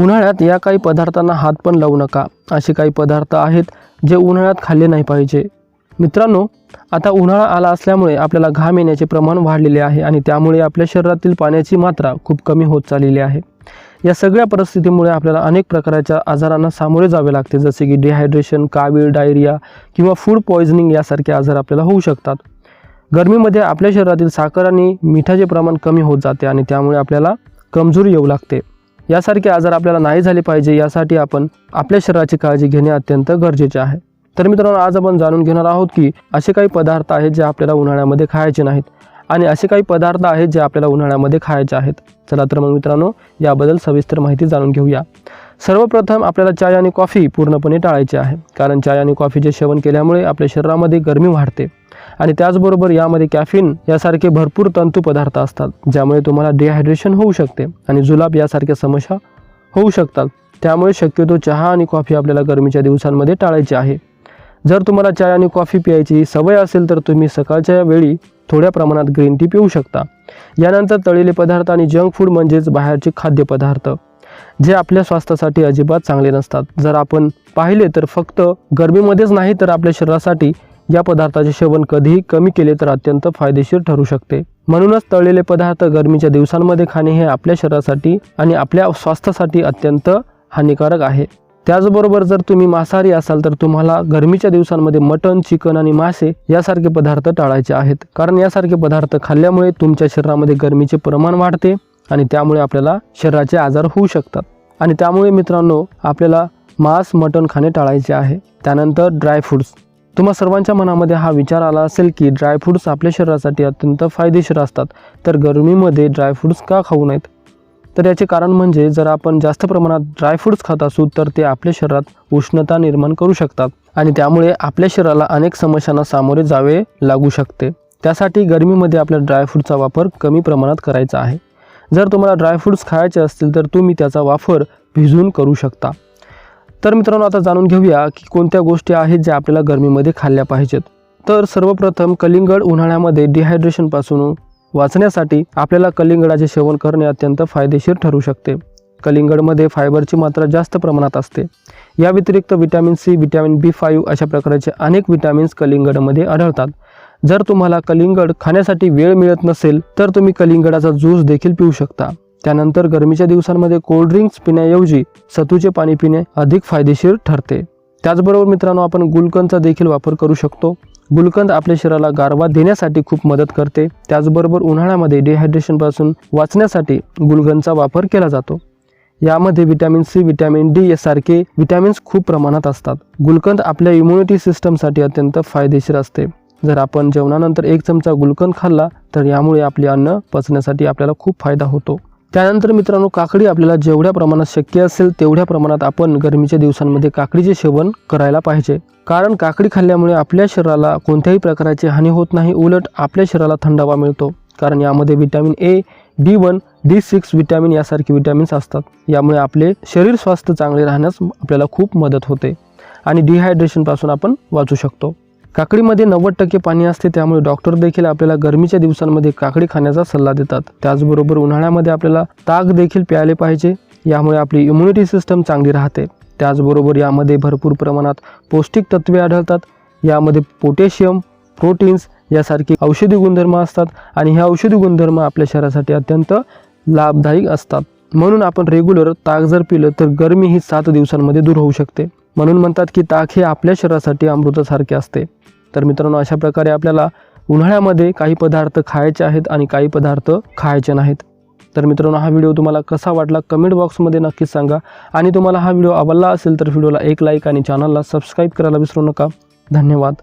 उन्हाळ्यात या काही पदार्थांना हात पण लावू नका. असे काही पदार्थ आहेत जे उन्हाळ्यात खाल्ले नाही पाहिजे. मित्रांनो आता उन्हाळा आला असल्यामुळे आपल्याला घाम येण्याचे प्रमाण वाढलेले आहे आणि त्यामुळे आपल्या शरीरातील पाण्याची मात्रा खूप कमी होत चाललेली आहे. या सगळ्या परिस्थितीमुळे आपल्याला अनेक प्रकारच्या आजारांना सामोरे जावे लागते जसे की डिहायड्रेशन कावीळ डायरिया किंवा फूड पॉयझनिंग यासारखे आजार आपल्याला होऊ शकतात. गरमीमध्ये आपल्या शरीरातील साखर आणि मिठाचे प्रमाण कमी होत जाते आणि त्यामुळे आपल्याला कमजोरी येऊ लागते. यासारखे आजार आपल्याला नाही झाले पाहिजे यासाठी आपण आपल्या शरीराची काळजी घेणे अत्यंत गरजेचे आहे. तर मित्रांनो आज आपण जाणून घेणार आहोत की असे काही पदार्थ आहेत जे आपल्याला उन्हाळ्यामध्ये खायचे नाहीत आणि असे काही पदार्थ आहेत जे आपल्याला उन्हाळ्यामध्ये खायचे आहेत. चला तर मग मित्रांनो याबद्दल सविस्तर माहिती जाणून घेऊया. सर्वप्रथम आपल्याला चाय आणि कॉफी पूर्णपणे टाळायची आहे कारण चाय आणि कॉफीचे सेवन केल्यामुळे आपल्या शरीरामध्ये गरमी वाढते. आणि त्याचबरोबर यामध्ये कॅफिन यासारखे भरपूर तंतू पदार्थ असतात ज्यामुळे तुम्हाला डिहायड्रेशन होऊ शकते आणि जुलाब यासारख्या समस्या होऊ शकतात. त्यामुळे शक्यतो चहा आणि कॉफी आपल्याला गरमीच्या दिवसांमध्ये टाळायची आहे. जर तुम्हाला चाय आणि कॉफी प्यायची सवय असेल तर तुम्ही सकाळच्या वेळी थोड्या प्रमाणात ग्रीन टी पिऊ शकता. यानंतर तळलेले पदार्थ आणि जंक फूड म्हणजेच बाहेरचे खाद्यपदार्थ जे आपल्या स्वास्थ्यासाठी अजिबात चांगले नसतात. जर आपण पाहिले तर फक्त गरमीमध्येच नाही तर आपल्या शरीरासाठी या पदार्थाचे सेवन कधीही कमी केले तर अत्यंत फायदेशीर ठरू शकते. म्हणूनच तळलेले पदार्थ गरमीच्या दिवसांमध्ये खाणे हे आपल्या शरीरासाठी आणि आपल्या स्वास्थ्यासाठी अत्यंत हानिकारक आहे. त्याचबरोबर जर तुम्ही मांसाहारी असाल तर तुम्हाला गरमीच्या दिवसांमध्ये मटण चिकन आणि मासे यासारखे पदार्थ टाळायचे आहेत. कारण यासारखे पदार्थ खाल्ल्यामुळे तुमच्या शरीरामध्ये गरमीचे प्रमाण वाढते आणि त्यामुळे आपल्याला शरीराचे आजार होऊ शकतात. आणि त्यामुळे मित्रांनो आपल्याला मांस मटण खाणे टाळायचे आहे. त्यानंतर ड्रायफ्रूट्स तुम्हा सर्वांच्या मनामध्ये हा विचार आला असेल की ड्रायफ्रूट्स आपल्या शरीरासाठी अत्यंत फायदेशीर असतात. तर गरमीमध्ये ड्रायफ्रूट्स का खाऊ नयेत? तर याचे कारण म्हणजे जर आपण जास्त प्रमाणात ड्रायफ्रूट्स खात असू तर ते आपल्या शरीरात उष्णता निर्माण करू शकतात आणि त्यामुळे आपल्या शरीराला अनेक समस्यांना सामोरे जावे लागू शकते. त्यासाठी गरमीमध्ये आपल्या ड्रायफ्रूटचा वापर कमी प्रमाणात करायचा आहे. जर तुम्हाला ड्रायफ्रूट्स खायचे असतील तर तुम्ही त्याचा वापर भिजून करू शकता. तर मित्रांनो आता जाणून घेऊया की कोणत्या गोष्टी आहेत ज्या आपल्याला गरमीमध्ये खाल्ल्या पाहिजेत. तर सर्वप्रथम कलिंगड उन्हाळ्यामध्ये डिहायड्रेशनपासून वाचण्यासाठी आपल्याला कलिंगडाचे सेवन करणे अत्यंत फायदेशीर ठरू शकते. कलिंगडमध्ये फायबरची मात्रा जास्त प्रमाणात असते. या व्यतिरिक्त vitamin C vitamin B five अशा प्रकारचे अनेक विटॅमिन्स कलिंगडमध्ये आढळतात. जर तुम्हाला कलिंगड खाण्यासाठी वेळ मिळत नसेल तर तुम्ही कलिंगडाचा ज्यूस देखील पिऊ शकता. त्यानंतर गरमीच्या दिवसांमध्ये कोल्ड ड्रिंक्स पिण्याऐवजी सतूचे पाणी पिणे अधिक फायदेशीर ठरते. त्याचबरोबर मित्रांनो आपण गुलकंदचा देखील वापर करू शकतो. गुलकंद आपल्या शरीराला गारवा देण्यासाठी खूप मदत करते. त्याचबरोबर उन्हाळ्यामध्ये डिहायड्रेशनपासून वाचण्यासाठी गुलकंदचा वापर केला जातो. यामध्ये व्हिटॅमिन सी व्हिटॅमिन डी यासारखे विटॅमिन्स खूप प्रमाणात असतात. गुलकंद आपल्या इम्युनिटी सिस्टमसाठी अत्यंत फायदेशीर असते. जर आपण जेवणानंतर एक चमचा गुलकंद खाल्ला तर यामुळे आपले अन्न पचण्यासाठी आपल्याला खूप फायदा होतो. त्यानंतर मित्रांनो काकडी आपल्याला जेवढ्या प्रमाणात शक्य असेल तेवढ्या प्रमाणात आपण गरमीच्या दिवसांमध्ये काकडीचे सेवन करायला पाहिजे. कारण काकडी खाल्ल्यामुळे आपल्या शरीराला कोणत्याही प्रकारची हानी होत नाही उलट आपल्या शरीराला थंडावा मिळतो. कारण यामध्ये vitamin A D one D six vitamin यासारखे विटॅमिन्स असतात. यामुळे आपले शरीर स्वास्थ्य चांगले राहण्यास आपल्याला खूप मदत होते. आणि डिहायड्रेशनपासून आपण वाचू शकतो. काकडीमध्ये नव्वद टक्के पाणी असते त्यामुळे डॉक्टर देखील आपल्याला गरमीच्या दिवसांमध्ये काकडी खाण्याचा सल्ला देतात. त्याचबरोबर उन्हाळ्यामध्ये आपल्याला ताक देखील प्यायले पाहिजे यामुळे आपली इम्युनिटी सिस्टम चांगली राहते. त्याचबरोबर यामध्ये भरपूर प्रमाणात पौष्टिक तत्वे आढळतात यामध्ये पोटॅशियम प्रोटीन्स यासारखे औषधी गुणधर्म असतात आणि हे औषधी गुणधर्म आपल्या शरीरासाठी अत्यंत लाभदायक असतात. म्हणून आपण रेग्युलर ताक जर पिलं तर गरमी ही सात दिवसांमध्ये दूर होऊ शकते. म्हणून म्हणतात की ताक हे आपल्या शरीरासाठी अमृतासारखे असते. तर मित्रांनो अशा प्रकारे आपल्याला उन्हाळ्यामध्ये काही पदार्थ खायचे आहेत आणि काही पदार्थ खायचे नाहीत. तर मित्रांनो हा व्हिडिओ तुम्हाला कसा वाटला कमेंट बॉक्समध्ये नक्कीच सांगा. आणि तुम्हाला हा व्हिडिओ आवडला असेल तर व्हिडिओला एक लाईक आणि चॅनलला सबस्क्राईब करायला विसरू नका. धन्यवाद.